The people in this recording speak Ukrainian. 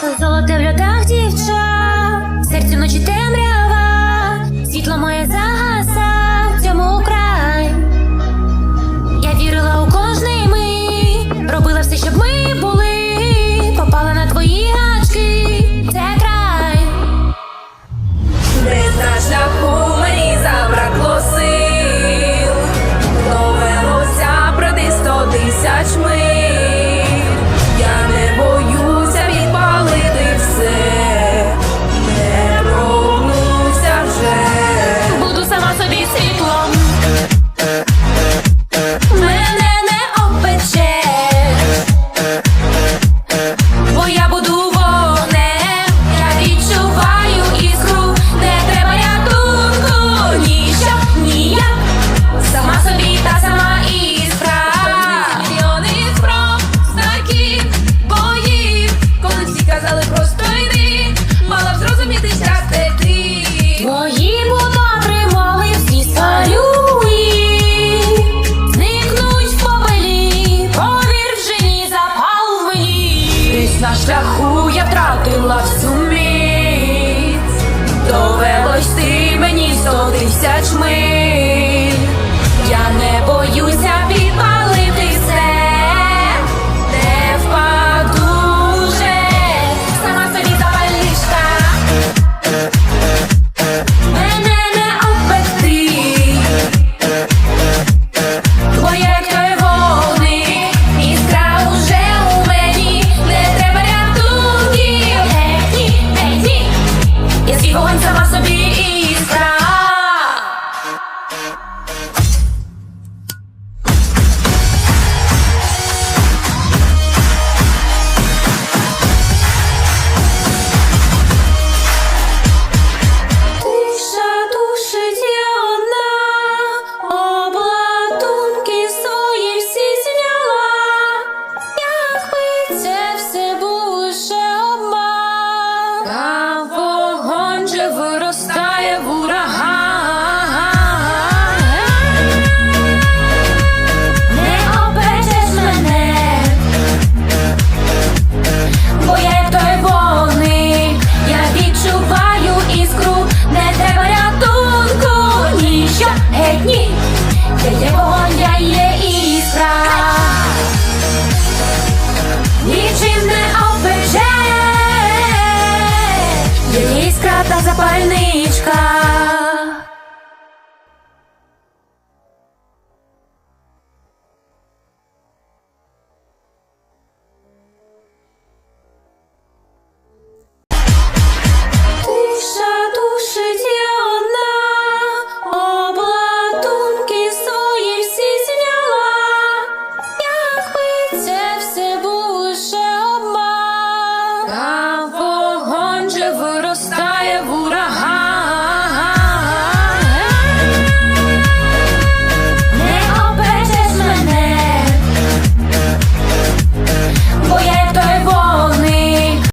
золоте в льотах дівчат, серцю ночі темрява, світло моє загаса, цьому край. Я вірила у кожний мій, робила все, щоб ми. Тисяч ми. вогні, де є вогонь, я є іскра, нічим не оббежеш, є іскра та запальничка.